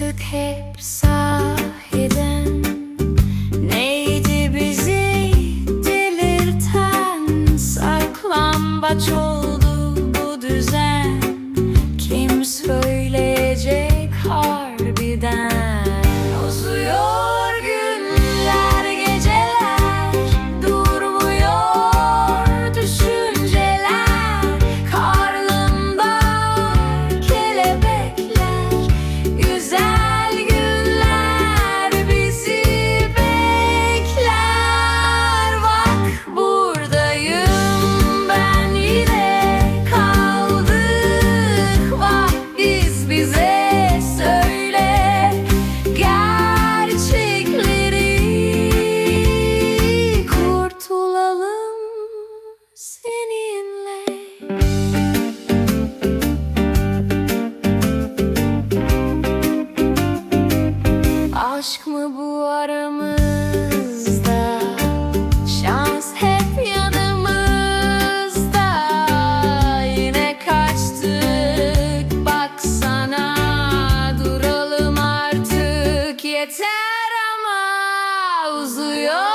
Baktık hep sahiden. Neydi bizi delirten? Saklambaç oldu bu düzen. Kim söyledi? yeter ama uzuyor.